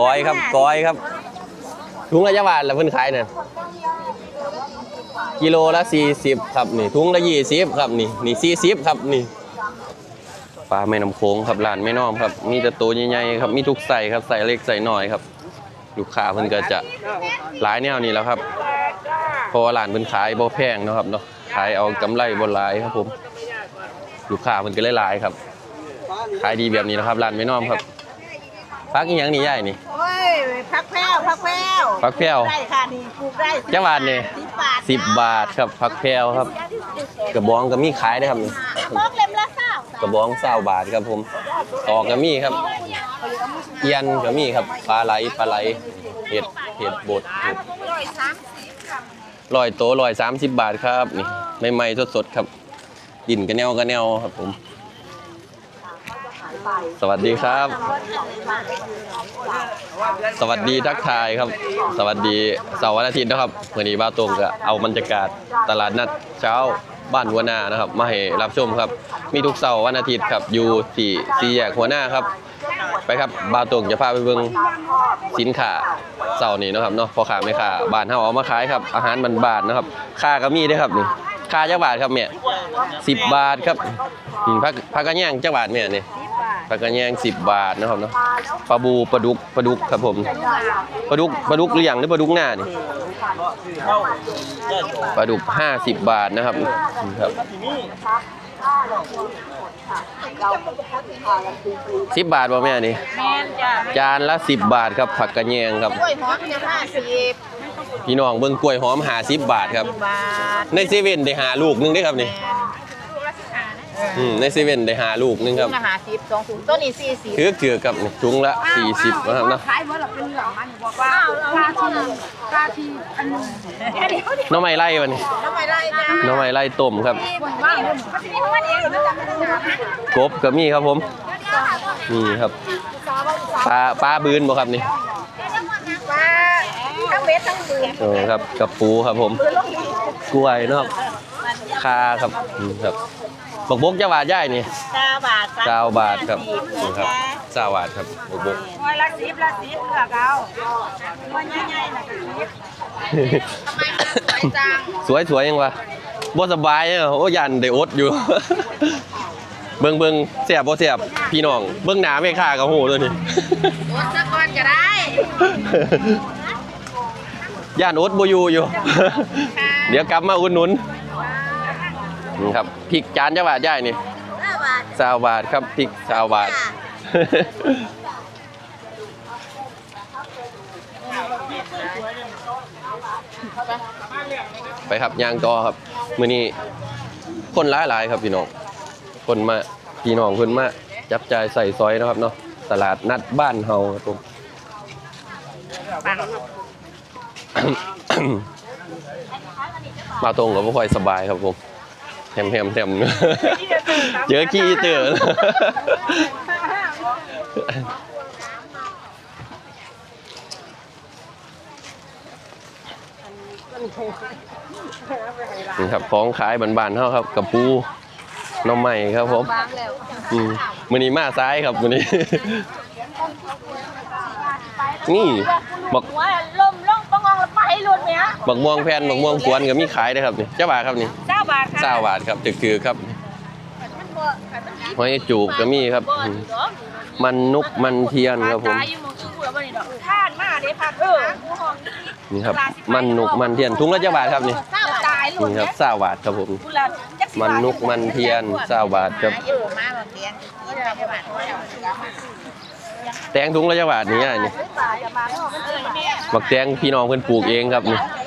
ก้อยครับก้อยครับถุงละยาบาทแล้วเพิ่นขายเนี่ยกิโลละ40ครับนี่ถุงละ20ครับนี่นี่40ครับนี่ปลาแม่น้ำโขงครับร้านแม่น้อมครับ มีแต่ตัวใหญ่ๆครับมีทุกใส่ครับใส่เล็กใส่น้อยครับลูกค้าเพิ่นก็จะหลายแนวนี้แล้วครับเพราะว่าร้านเพิ่นขายบ่แพงเนาะครับเนาะขายเอากำไรบ่หลายครับผม ลูกค้าเพิ่นก็เลยหลายครับขายดีแบบนี้นะครับร้านแม่น้อมครับพักอีหยังนี่ยายนี่ โอ้ยพักแพ้วพักแพ้วพักแพ้วได้ค่ะนี่ปลูกได้จังหวัดนี่สิบบาท10บาทครับพักแพรวครับ กระบองก็มีขายได้ครับนี่มอกเล็มละเศร้ากระบอง20บาทครับผมตอกก็มีครับเอียนก็มีครับปลาไหลปลาไหลเห็ดเห็ดบดเห็ดร้อยสามสิบค่ะร้อยโตร้อยสามสิบบาทครับนี่ใหม่ๆสดๆครับดินกระแนวกระแนวครับผม สวัสดีครับ สวัสดีทักทายครับ สวัสดีเสาร์วันอาทิตย์นะครับวันนี้บ้าวตรงก็เอาบรรยากาศตลาดนัดเช้าบ้านหัวหน้านะครับ มาให้รับชมครับ มีทุกเสาร์วันอาทิตย์ครับอยู่ที่สี่แยกหัวหน้าครับ ไปครับบ้าวตรงจะพาไปเบิ่งสินค้าเสาร์นี้นะครับเนาะพอขาไม่ขาบ้านเฮาเอามาขายครับ อาหารบานๆนะครับค่าก็มีเด้วยครับนี่ค่าจักบาทครับเนี่ยสิบบาทครับอืมผักผักกระแยงจักบาทเนี่ยนี่ ปลากระแยง10 บาทนะครับเนาะปลาบูปลาดุกปลาดุกครับผมปลาดุกปลาดุกหรือยังหรือปลาดุกหน้านี่ปลาดุก 50 บาทนะครับนี่ครับสิบบาทป่ะแม่นี่แม่นจ้ะจานละ10บาทครับผักกระแยงครับกล้วยหอมจะห้าสิบพี่น้องเบิ่งกล้วยหอมหา10บาทครับบาทในเซเว่นได้หาลูกหนึงได้ครับนี่ อืมในเซเว่นได้หาลูกหนึงครับละห้าสิบสองถุงต้นนี้สี่สิบคือเกือกับนี่ถุงละ 40นะครับเนาะขายเมื่อเราเป็นเหลืองมันบอกว่าค่าที่ค่าที่อันนึงเดี๋ยวหน้องไม้ไล่วะนี่ทำไมได้จ้ะหน้องไม้ไล่ต้มครับว่างเลยมันจะมีของมันเองนะจ๊ะกบก็มีครับผมนี่ครับปลาปลาบืนบ่ครับนี่ว่าทั้งเม็ดทั้งเบือโอ้ครับกับปูครับผม กล้วยเนาะคาครับนี่ครับ บักบกจะบาทย่ายนี่เก้าบาทเก้าบาทครับนี่ครับเก้าบาทครับบักบกร้อยละสิบละสิบค่ะเก้าวันใหญ่ๆนะสิบทำไมมันสวยจังสวยสวยยังวะบ่สบายเนอะโอ้ยันได้อดอยู่ เบิ่งเบิ่งเสียบบ่เสียบพี่น้อง เบิ่งหน้าแม่ค้าก็ฮู้ตัวนี้รถสักก่อนจะได้ย่านอดบ่อยู่อยู่ เดี๋ยวกลับมาอุดหนุน นี่ครับพริกจานจะบาทย่ายนี่ห้าบาทสาวบาทครับพริกสาวบาท ไปครับย่างต่อครับมื้อนี้คนหลายๆครับพี่น้องคนมาพี่น้องเพิ่นมาจับจ่ายใส่ซอยนะครับเนาะตลาดนัดบ้านเฮาครับผมมาตรงกับบ่ค่อยสบายครับผม แฮมแฮมแฮมเจอขี้อีเตอร์นี่ครับของขายบานๆเท่าครับกับปูหน้องใหม่ครับผมบางแล้วอืมมือนี้มาซ้ายครับมือนี้ นี่บักว่าลมล่องปององแล้วไปหลุดไหมฮะบักม่วงแผ่นบักม่วงกวนก็มีขายนะครับนี่เจ้าบาทครับนี่เก้า บาทค่ะเจ้าบาทครับตึกคือครับมันบ่ขันมันดีหอยจูบก็มีครับอืมมันนุกมันเทียนครับผมตายอยู่หมองชื่อแล้วบ่นี่ดอกท่านมาเด้พักเออกูห้องนี้นี่ครับ มันนุกมันเทียนถุงละเจ้าบาทครับนี่เก้าตายหลุดนี่ครับเจ้าบาทครับผมกูละจักสิมันนุกมันเทียนเจ้าบาทครับเยอะมาแบบเรียนนี่จะไปบาทเท่าไหร่แตงถุงละเจ้าบาทนี่อะนี่ตายจะมาเนาะมันเออแม่บักแตงพี่น้องเพิ่นปลูกเองครับนี่เ